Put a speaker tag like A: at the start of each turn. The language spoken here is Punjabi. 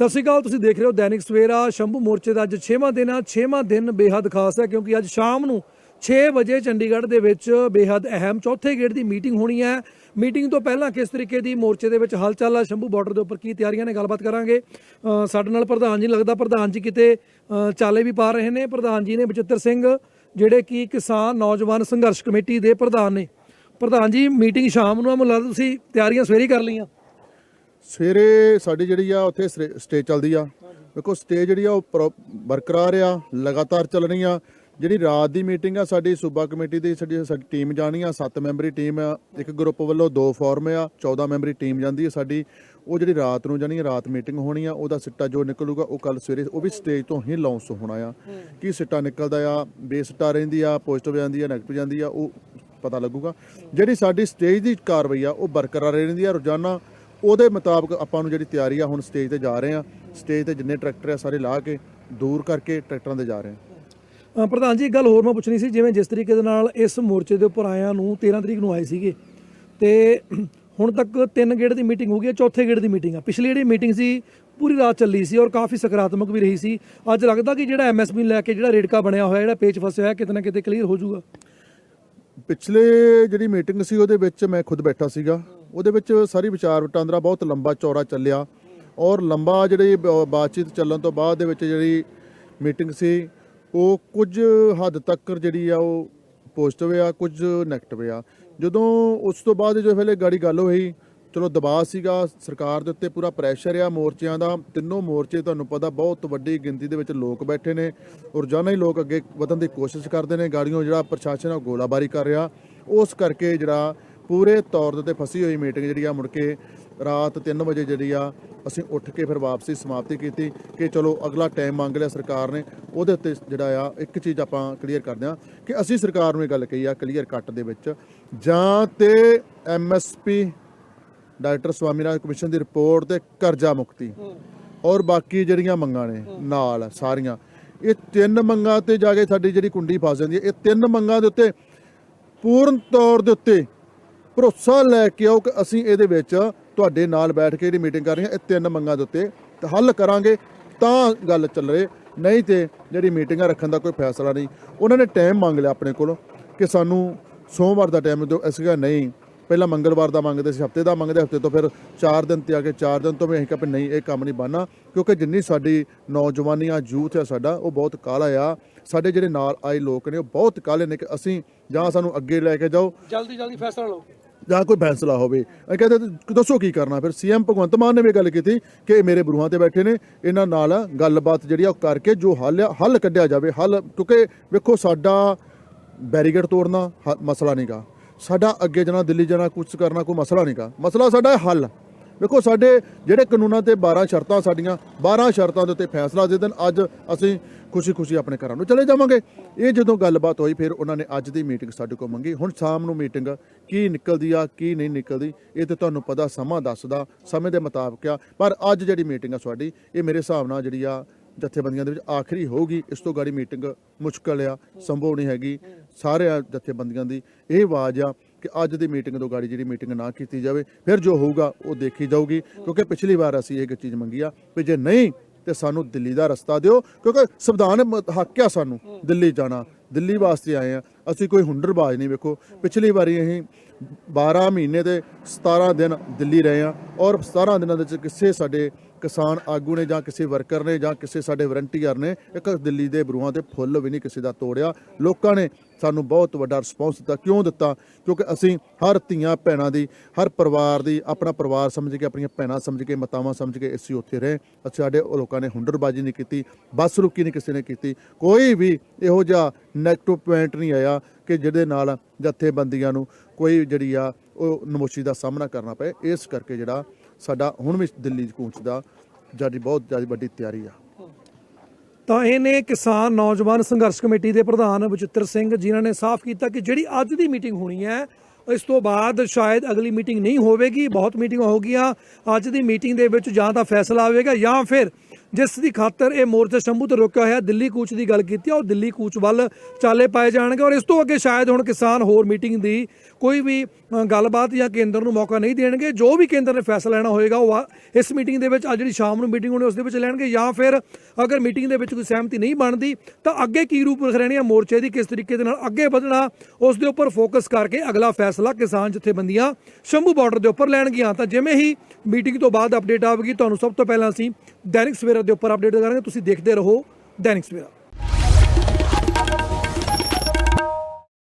A: ਸਤਿ ਸ਼੍ਰੀ ਅਕਾਲ, ਤੁਸੀਂ ਦੇਖ ਰਹੇ ਹੋ ਦੈਨਿਕ ਸਵੇਰਾ। ਸ਼ੰਭੂ ਮੋਰਚੇ ਦਾ ਅੱਜ 6ਵਾਂ ਦਿਨ ਆ। 6ਵਾਂ ਦਿਨ ਬੇਹੱਦ ਖਾਸ ਹੈ ਕਿਉਂਕਿ ਅੱਜ ਸ਼ਾਮ ਨੂੰ 6 ਵਜੇ ਚੰਡੀਗੜ੍ਹ ਦੇ ਵਿੱਚ ਬੇਹੱਦ ਅਹਿਮ ਚੌਥੇ ਗੇੜ ਦੀ ਮੀਟਿੰਗ ਹੋਣੀ ਹੈ। ਮੀਟਿੰਗ ਤੋਂ ਪਹਿਲਾਂ ਕਿਸ ਤਰੀਕੇ ਦੀ ਮੋਰਚੇ ਦੇ ਵਿੱਚ ਹਲਚਲ ਆ, ਸ਼ੰਭੂ ਬਾਰਡਰ ਦੇ ਉੱਪਰ ਕੀ ਤਿਆਰੀਆਂ ਨੇ, ਗੱਲਬਾਤ ਕਰਾਂਗੇ। ਸਾਡੇ ਨਾਲ ਪ੍ਰਧਾਨ ਜੀ, ਲੱਗਦਾ ਪ੍ਰਧਾਨ ਜੀ ਕਿਤੇ ਚਾਲੇ ਵੀ ਪਾ ਰਹੇ ਨੇ। ਪ੍ਰਧਾਨ ਜੀ ਨੇ ਬਚਿੱਤਰ ਸਿੰਘ, ਜਿਹੜੇ ਕਿ ਕਿਸਾਨ ਨੌਜਵਾਨ ਸੰਘਰਸ਼ ਕਮੇਟੀ ਦੇ ਪ੍ਰਧਾਨ ਨੇ। ਪ੍ਰਧਾਨ ਜੀ, ਮੀਟਿੰਗ ਸ਼ਾਮ ਨੂੰ ਆ। ਮੈਨੂੰ ਲੱਗਦਾ ਤੁਸੀਂ ਤਿਆਰੀਆਂ ਸਵੇਰੇ ਹੀ ਕਰ ਲਈਆਂ।
B: ਸਵੇਰੇ ਸਾਡੀ ਜਿਹੜੀ ਆ ਉੱਥੇ ਸਟੇਜ ਚੱਲਦੀ ਆ। ਦੇਖੋ ਸਟੇਜ ਜਿਹੜੀ ਆ ਉਹ ਪ੍ਰੋ- ਬਰਕਰਾਰ ਆ, ਲਗਾਤਾਰ ਚੱਲ ਰਹੀ ਆ। ਜਿਹੜੀ ਰਾਤ ਦੀ ਮੀਟਿੰਗ ਆ, ਸਾਡੀ ਸੂਬਾ ਕਮੇਟੀ ਦੀ, ਸਾਡੀ ਸਾਡੀ ਟੀਮ ਜਾਣੀ ਆ। 7 ਮੈਂਬਰੀ ਟੀਮ ਆ, ਇੱਕ ਗਰੁੱਪ ਵੱਲੋਂ ਦੋ ਫਾਰਮ ਆ 14 ਮੈਂਬਰੀ ਟੀਮ ਜਾਂਦੀ ਹੈ ਸਾਡੀ। ਉਹ ਜਿਹੜੀ ਰਾਤ ਨੂੰ ਜਾਣੀ ਆ, ਰਾਤ ਮੀਟਿੰਗ ਹੋਣੀ ਆ, ਉਹਦਾ ਸਿੱਟਾ ਜੋ ਨਿਕਲੂਗਾ, ਉਹ ਕੱਲ ਸਵੇਰੇ, ਉਹ ਵੀ ਸਟੇਜ ਤੋਂ ਹੀ ਲਾਂਚ ਹੋਣਾ ਆ। ਕੀ ਸਿੱਟਾ ਨਿਕਲਦਾ ਆ ਬੇਸਿੱਟਾ ਰਹਿੰਦੀ ਆ ਪੋਜ਼ਿਟਿਵ ਜਾਂਦੀ ਆ, ਨੈਗੇਟਿਵ ਜਾਂਦੀ ਆ, ਉਹ ਪਤਾ ਲੱਗੂਗਾ। ਜਿਹੜੀ ਸਾਡੀ ਸਟੇਜ ਦੀ ਕਾਰਵਾਈ ਆ, ਉਹ ਬਰਕਰਾਰ ਰਹਿੰਦੀ ਆ। ਰੋਜ਼ਾਨਾ ਉਹਦੇ ਮੁਤਾਬਕ ਆਪਾਂ ਨੂੰ ਜਿਹੜੀ ਤਿਆਰੀ ਆ ਹੁਣ ਸਟੇਜ ਤੇ ਜਾ ਰਹੇ ਆ। ਸਟੇਜ ਤੇ ਜਿੰਨੇ ਟਰੈਕਟਰ ਆ ਸਾਰੇ ਲਾ ਕੇ ਦੂਰ ਕਰਕੇ ਟਰੈਕਟਰਾਂ ਤੇ ਜਾ ਰਹੇ ਆ।
A: ਪ੍ਰਧਾਨ ਜੀ ਇੱਕ ਗੱਲ ਹੋਰ ਮੈਂ ਪੁੱਛਣੀ ਸੀ ਜਿਵੇਂ ਜਿਸ ਤਰੀਕੇ ਦੇ ਨਾਲ ਇਸ ਮੋਰਚੇ ਦੇ ਉੱਪਰ ਆਇਆਂ ਨੂੰ 13 ਤਰੀਕ ਨੂੰ ਆਏ ਸੀਗੇ ਤੇ ਹੁਣ ਤੱਕ ਤਿੰਨ ਗੇੜ ਦੀ ਮੀਟਿੰਗ ਹੋ ਗਈ ਹੈ ਚੌਥੇ ਗੇੜ ਦੀ ਮੀਟਿੰਗ ਆ। ਪਿਛਲੀ ਜਿਹੜੀ ਮੀਟਿੰਗ ਸੀ ਪੂਰੀ ਰਾਤ ਚੱਲੀ ਸੀ ਔਰ ਕਾਫੀ ਸਕਾਰਾਤਮਕ ਵੀ ਰਹੀ ਸੀ। ਅੱਜ ਲੱਗਦਾ ਕਿ ਜਿਹੜਾ ਐਮਐਸਪੀ ਲੈ ਕੇ ਜਿਹੜਾ ਰੇੜਕਾ ਬਣਿਆ ਹੋਇਆ ਜਿਹੜਾ ਪੇਚ ਫਸਿਆ ਹੋਇਆ ਕਿਤੇ ਨਾ ਕਿਤੇ ਕਲੀਅਰ ਹੋ ਜਾਊਗਾ।
B: ਪਿਛਲੇ ਜਿਹੜੀ ਮੀਟਿੰਗ ਸੀ ਉਹਦੇ ਵਿੱਚ ਮੈਂ ਖੁਦ ਬੈਠਾ ਸੀਗਾ। ਉਹਦੇ ਵਿੱਚ ਸਾਰੀ ਵਿਚਾਰ ਵਟਾਂਦਰਾ ਬਹੁਤ ਲੰਬਾ ਚੌੜਾ ਚੱਲਿਆ ਔਰ ਲੰਬਾ ਜਿਹੜੀ ਬ- ਬਾਤਚੀਤ ਚੱਲਣ ਤੋਂ ਬਾਅਦ ਦੇ ਵਿੱਚ ਜਿਹੜੀ ਮੀਟਿੰਗ ਸੀ, ਉਹ ਕੁਝ ਹੱਦ ਤੱਕ ਜਿਹੜੀ ਆ ਉਹ ਪੋਜ਼ਿਟਿਵ ਆ, ਕੁਝ ਨੈਗੇਟਿਵ ਆ। ਜਦੋਂ ਉਸ ਤੋਂ ਬਾਅਦ ਜੋ ਵੇਲੇ ਗਾੜੀ ਗੱਲ ਹੋਈ, ਚਲੋ ਦਬਾਅ ਸੀਗਾ, ਸਰਕਾਰ ਦੇ ਉੱਤੇ ਪੂਰਾ ਪ੍ਰੈਸ਼ਰ ਆ ਮੋਰਚਿਆਂ ਦਾ, ਤਿੰਨੋਂ ਮੋਰਚੇ ਤੁਹਾਨੂੰ ਪਤਾ ਬਹੁਤ ਵੱਡੀ ਗਿਣਤੀ ਦੇ ਵਿੱਚ ਲੋਕ ਬੈਠੇ ਨੇ, ਰੋਜ਼ਾਨਾ ਹੀ ਲੋਕ ਅੱਗੇ ਵਧਣ ਦੀ ਕੋਸ਼ਿਸ਼ ਕਰਦੇ ਨੇ, ਗਾੜੀਆਂ ਜਿਹੜਾ ਪ੍ਰਸ਼ਾਸਨ ਆ ਉਹ ਗੋਲਾਬਾਰੀ ਕਰ ਰਿਹਾ। ਉਸ ਕਰਕੇ ਜਿਹੜਾ ਪੂਰੇ ਤੌਰ ਦੇ ਉੱਤੇ ਫਸੀ ਹੋਈ ਮੀਟਿੰਗ ਜਿਹੜੀ ਆ ਮੁੜ ਕੇ ਰਾਤ 3 ਵਜੇ ਜਿਹੜੀ ਆ ਅਸੀਂ ਉੱਠ ਕੇ ਫਿਰ ਵਾਪਸੀ ਸਮਾਪਤੀ ਕੀਤੀ ਕਿ ਚਲੋ ਅਗਲਾ ਟਾਈਮ ਮੰਗ ਲਿਆ ਸਰਕਾਰ ਨੇ, ਉਹਦੇ ਉੱਤੇ ਜਿਹੜਾ ਆ ਇੱਕ ਚੀਜ਼ ਆਪਾਂ ਕਲੀਅਰ ਕਰਦੇ ਆ ਕਿ ਅਸੀਂ ਸਰਕਾਰ ਨੂੰ ਇਹ ਗੱਲ ਕਹੀ ਆ ਕਲੀਅਰ ਕੱਟ ਦੇ ਵਿੱਚ, ਜਾਂ ਤੇ ਐਮਐਸਪੀ ਡਾਕਟਰ ਸਵਾਮੀਨਾਥਨ ਕਮਿਸ਼ਨ ਦੀ ਰਿਪੋਰਟ ਤੇ ਕਰਜ਼ਾ ਮੁਕਤੀ ਔਰ ਬਾਕੀ ਜਿਹੜੀਆਂ ਮੰਗਾਂ ਨੇ ਨਾਲ ਸਾਰੀਆਂ, ਇਹ ਤਿੰਨ ਮੰਗਾਂ ਤੇ ਜਾ ਕੇ ਸਾਡੀ ਜਿਹੜੀ ਕੁੰਡੀ ਫਸ ਜਾਂਦੀ ਹੈ, ਇਹ ਤਿੰਨ ਮੰਗਾਂ ਦੇ ਉੱਤੇ ਪੂਰਨ ਤੌਰ ਦੇ ਉੱਤੇ ਭਰੋਸਾ ਲੈ ਕੇ ਆਓ ਕਿ ਅਸੀਂ ਇਹਦੇ ਵਿੱਚ ਤੁਹਾਡੇ ਨਾਲ ਬੈਠ ਕੇ ਜਿਹੜੀ ਮੀਟਿੰਗ ਕਰ ਰਹੇ ਹਾਂ, ਇਹ ਤਿੰਨ ਮੰਗਾਂ ਦੇ ਉੱਤੇ ਹੱਲ ਕਰਾਂਗੇ, ਤਾਂ ਗੱਲ ਚੱਲ ਰਹੇ। ਨਹੀਂ ਤੇ ਜਿਹੜੀ ਮੀਟਿੰਗਾਂ ਰੱਖਣ ਦਾ ਕੋਈ ਫੈਸਲਾ ਨਹੀਂ। ਉਹਨਾਂ ਨੇ ਟਾਈਮ ਮੰਗ ਲਿਆ ਆਪਣੇ ਕੋਲ ਕਿ ਸਾਨੂੰ ਸੋਮਵਾਰ ਦਾ ਟਾਈਮ ਦਿਓ। ਅਸੀਂ ਕਿਹਾ ਨਹੀਂ, ਪਹਿਲਾਂ ਮੰਗਲਵਾਰ ਦਾ ਮੰਗਦੇ ਸੀ, ਹਫ਼ਤੇ ਦਾ ਮੰਗਦੇ, ਹਫ਼ਤੇ ਤੋਂ ਫਿਰ 4 ਦਿਨ ਤੇ ਆ ਕੇ 4 ਦਿਨ ਤੋਂ ਵੀ ਅਸੀਂ ਕਿਹਾ ਵੀ ਨਹੀਂ, ਇਹ ਕੰਮ ਨਹੀਂ ਬਣਨਾ, ਕਿਉਂਕਿ ਜਿੰਨੀ ਸਾਡੀ ਨੌਜਵਾਨੀ ਆ ਯੂਥ ਆ ਸਾਡਾ, ਉਹ ਬਹੁਤ ਕਾਲਾ ਆ। ਸਾਡੇ ਜਿਹੜੇ ਨਾਲ ਆਏ ਲੋਕ ਨੇ, ਉਹ ਬਹੁਤ ਕਾਲੇ ਨੇ ਕਿ ਅਸੀਂ ਜਾਂ ਸਾਨੂੰ ਅੱਗੇ ਲੈ ਕੇ ਜਾਓ।
A: ਜਲਦੀ ਜਲਦੀ ਫੈਸਲਾ ਲਓ।
B: ਜਾਂ ਕੋਈ ਫੈਸਲਾ ਹੋਵੇ, ਇਹ ਕਹਿੰਦੇ ਦੱਸੋ ਕੀ ਕਰਨਾ? ਫਿਰ ਸੀਐਮ ਭਗਵੰਤ ਮਾਨ ਨੇ ਵੀ ਗੱਲ ਕੀਤੀ ਕਿ ਇਹ ਮੇਰੇ ਬਰੂਹਾਂ ਤੇ ਬੈਠੇ ਨੇ, ਇਹਨਾਂ ਨਾਲ ਗੱਲਬਾਤ ਜਿਹੜੀ ਆ ਉਹ ਕਰਕੇ ਜੋ ਹੱਲ ਆ, ਹੱਲ ਕੱਢਿਆ ਜਾਵੇ, ਹੱਲ, ਕਿਉਂਕਿ ਵੇਖੋ ਸਾਡਾ ਬੈਰੀਗੇਡ ਤੋੜਨਾ ਹ- ਮਸਲਾ ਨਹੀਂਗਾ ਸਾਡਾ ਅੱਗੇ ਜਾਣਾ, ਦਿੱਲੀ ਜਾਣਾ ਕੁਝ ਕਰਨਾ ਕੋਈ ਮਸਲਾ ਨਹੀਂਗਾ ਮਸਲਾ ਸਾਡਾ ਹੱਲ। ਵੇਖੋ ਸਾਡੇ ਜਿਹੜੇ ਕਾਨੂੰਨਾਂ ਤੇ 12 ਸ਼ਰਤਾਂ ਸਾਡੀਆਂ 12 ਸ਼ਰਤਾਂ ਦੇ ਉੱਤੇ ਫੈਸਲਾ ਦੇ ਦਿਨ ਅੱਜ ਅਸੀਂ ਖੁਸ਼ੀ-ਖੁਸ਼ੀ ਆਪਣੇ ਘਰਾਂ ਨੂੰ ਚਲੇ ਜਾਵਾਂਗੇ। ਇਹ ਜਦੋਂ ਗੱਲਬਾਤ ਹੋਈ, ਫਿਰ ਉਹਨਾਂ ਨੇ ਅੱਜ ਦੀ ਮੀਟਿੰਗ ਸਾਡੇ ਕੋਲ ਮੰਗੀ। ਹੁਣ ਸ਼ਾਮ ਨੂੰ ਮੀਟਿੰਗ ਕੀ ਨਿਕਲਦੀ ਆ, ਕੀ ਨਹੀਂ ਨਿਕਲਦੀ, ਇਹ ਤੇ ਤੁਹਾਨੂੰ ਪਤਾ ਸਮਾਂ ਦੱਸਦਾ, ਸਮੇਂ ਦੇ ਮੁਤਾਬਕ ਆ। ਪਰ ਅੱਜ ਜਿਹੜੀ ਮੀਟਿੰਗ ਆ ਸਾਡੀ, ਇਹ ਮੇਰੇ ਹਿਸਾਬ ਨਾਲ ਜਿਹੜੀ ਆ, ਜਥੇਬੰਦੀਆਂ ਦੇ ਵਿੱਚ ਆਖਰੀ ਹੋਊਗੀ। ਇਸ ਤੋਂ ਗਾੜੀ ਮੀਟਿੰਗ ਮੁਸ਼ਕਲ ਆ, ਸੰਭਵ ਨਹੀਂ ਹੈਗੀ। ਸਾਰੇ ਜਥੇਬੰਦੀਆਂ ਦੀ ਇਹ ਆਵਾਜ਼ ਆ ਕਿ ਅੱਜ ਦੀ ਮੀਟਿੰਗ ਤੋਂ ਗਾੜੀ ਜਿਹੜੀ ਮੀਟਿੰਗ ਨਾ ਕੀਤੀ ਜਾਵੇ, ਫਿਰ ਜੋ ਹੋਊਗਾ ਉਹ ਦੇਖੀ ਜਾਊਗੀ। ਕਿਉਂਕਿ ਪਿਛਲੀ ਵਾਰ ਅਸੀਂ ਇਹ ਚੀਜ਼ ਮੰਗੀ ਆ ਵੀ ਜੇ ਨਹੀਂ, ਤੇ ਸਾਨੂੰ ਦਿੱਲੀ ਦਾ ਰਸਤਾ ਦਿਓ। ਕਿਉਂਕਿ ਸੰਵਿਧਾਨ ਹੱਕ ਆ ਸਾਨੂੰ ਦਿੱਲੀ ਜਾਣਾ। ਦਿੱਲੀ ਵਾਸਤੇ ਆਏ ਆ। ਅਸੀਂ ਕੋਈ ਹੁੰਡਰਬਾਜ਼ ਨਹੀਂ ਵੇਖੋ। ਪਿਛਲੀ ਵਾਰੀ ਅਸੀਂ 12 ਮਹੀਨੇ ਤੇ 17 ਦਿਨ ਦਿੱਲੀ ਰਹੇ ਆ। ਔਰ 17 ਦਿਨਾਂ ਦੇ ਵਿੱਚ ਕਿਸੇ ਸਾਡੇ ਕਿਸਾਨ ਆਗੂ ਨੇ ਜਾਂ ਕਿਸੇ ਵਰਕਰ ਨੇ ਜਾਂ ਕਿਸੇ ਸਾਡੇ ਵਰੰਟੀਅਰ ਨੇ, ਇੱਕ ਦਿੱਲੀ ਦੇ ਬਰੂਹਾਂ ਤੇ ਫੁੱਲ ਵੀ ਨਹੀਂ ਕਿਸੇ ਦਾ ਤੋੜਿਆ। ਲੋਕਾਂ ਨੇ ਸਾਨੂੰ ਬਹੁਤ ਵੱਡਾ ਰਿਸਪੌਂਸ ਦਿੱਤਾ। ਕਿਉਂ ਦਿੱਤਾ? ਕਿਉਂਕਿ ਅਸੀਂ ਹਰ ਧੀਆਂ ਭੈਣਾਂ ਦੀ, ਹਰ ਪਰਿਵਾਰ ਦੀ, ਆਪਣਾ ਪਰਿਵਾਰ ਸਮਝ ਕੇ, ਆਪਣੀਆਂ ਭੈਣਾਂ ਸਮਝ ਕੇ, ਮਾਤਾਵਾਂ ਸਮਝ ਕੇ ਅਸੀਂ ਉੱਥੇ ਰਹੇ। ਅਸੀਂ ਸਾਡੇ ਉਹ ਲੋਕਾਂ ਨੇ ਹੁੰਡਰਬਾਜ਼ੀ ਨਹੀਂ ਕੀਤੀ, ਬੱਸ ਰੁਕੀ ਨਹੀਂ ਕਿਸੇ ਨੇ ਕੀਤੀ। ਕੋਈ ਵੀ ਇਹੋ ਜਿਹਾ ਨੈਗੇਟਿਵ ਪੁਆਇੰਟ ਨਹੀਂ ਆਇਆ ਕਿ ਜਿਹਦੇ ਨਾਲ ਜਥੇਬੰਦੀਆਂ ਨੂੰ ਕੋਈ ਜਿਹੜੀ ਆ ਉਹ ਨਮੋਸ਼ੀ ਦਾ ਸਾਹਮਣਾ ਕਰਨਾ ਪਏ। ਇਸ ਕਰਕੇ ਜਿਹੜਾ ਸਾਡਾ ਹੁਣ ਵੀ ਦਿੱਲੀ ਚ ਪਹੁੰਚਦਾ ਜਿਹੜੀ ਬਹੁਤ ਜ਼ਿਆਦਾ ਵੱਡੀ ਤਿਆਰੀ ਆ।
A: ਤਾਂ ਇਹ ਨੇ ਕਿਸਾਨ ਨੌਜਵਾਨ ਸੰਘਰਸ਼ ਕਮੇਟੀ ਦੇ ਪ੍ਰਧਾਨ ਬਚਿੱਤਰ ਸਿੰਘ ਜਿਨ੍ਹਾਂ ਨੇ ਸਾਫ਼ ਕੀਤਾ ਕਿ ਜਿਹੜੀ ਅੱਜ ਦੀ ਮੀਟਿੰਗ ਹੋਣੀ ਹੈ, ਇਸ ਤੋਂ ਬਾਅਦ ਸ਼ਾਇਦ ਅਗਲੀ ਮੀਟਿੰਗ ਨਹੀਂ ਹੋਵੇਗੀ, ਬਹੁਤ ਮੀਟਿੰਗਾਂ ਹੋ ਗਈਆਂ। ਅੱਜ ਦੀ ਮੀਟਿੰਗ ਦੇ ਵਿੱਚ ਜਾਂ ਤਾਂ ਫੈਸਲਾ ਆਵੇਗਾ ਜਾਂ ਫਿਰ ਜਿਸ ਦੀ ਖਾਤਰ ਇਹ ਮੋਰਚਾ ਸ਼ੰਭੂ ਤੋਂ ਰੁਕਿਆ ਹੋਇਆ ਦਿੱਲੀ ਕੂਚ ਦੀ ਗੱਲ ਕੀਤੀ ਆ ਉਹ ਦਿੱਲੀ ਕੂਚ ਵੱਲ ਚਾਲੇ ਪਾਏ ਜਾਣਗੇ, ਔਰ ਇਸ ਤੋਂ ਅੱਗੇ ਸ਼ਾਇਦ ਹੁਣ ਕਿਸਾਨ ਹੋਰ ਮੀਟਿੰਗ ਦੀ ਕੋਈ ਵੀ ਗੱਲਬਾਤ ਜਾਂ ਕੇਂਦਰ ਨੂੰ ਮੌਕਾ ਨਹੀਂ ਦੇਣਗੇ। ਜੋ ਵੀ ਕੇਂਦਰ ਨੇ ਫੈਸਲਾ ਲੈਣਾ ਹੋਏਗਾ, ਉਹ ਆ- ਇਸ ਮੀਟਿੰਗ ਦੇ ਵਿੱਚ ਅੱਜ ਜਿਹੜੀ ਸ਼ਾਮ ਨੂੰ ਮੀਟਿੰਗ ਹੋਣੀ, ਉਸ ਦੇ ਵਿੱਚ ਲੈਣਗੇ, ਜਾਂ ਫਿਰ ਅਗਰ ਮੀਟਿੰਗ ਦੇ ਵਿੱਚ ਕੋਈ ਸਹਿਮਤੀ ਨਹੀਂ ਬਣਦੀ, ਤਾਂ ਅੱਗੇ ਕੀ ਰੂਪ ਰਹਿਣੀ ਹੈ ਮੋਰਚੇ ਦੀ, ਕਿਸ ਤਰੀਕੇ ਦੇ ਨਾਲ ਅੱਗੇ ਵਧਣਾ, ਉਸ ਦੇ ਉੱਪਰ ਫੋਕਸ ਕਰਕੇ ਅਗਲਾ ਫੈਸਲਾ ਕਿਸਾਨ ਜਥੇਬੰਦੀਆਂ ਸ਼ੰਭੂ ਬਾਰਡਰ ਦੇ ਉੱਪਰ ਲੈਣਗੀਆਂ। ਤਾਂ ਜਿਵੇਂ ਹੀ ਮੀਟਿੰਗ ਤੋਂ ਬਾਅਦ ਅਪਡੇਟ ਆਵੇਗੀ, ਤੁਹਾਨੂੰ ਸਭ ਤੋਂ ਪਹਿਲਾਂ ਅਸੀਂ ਦੈਨਿਕ ਸਵੇਰਾ ਦੇ ਉੱਪਰ ਅਪਡੇਟ ਕਰਾਂਗੇ ਤੁਸੀਂ ਦੇਖਦੇ ਰਹੋ ਦੈਨਿਕ ਸਵੇਰਾ।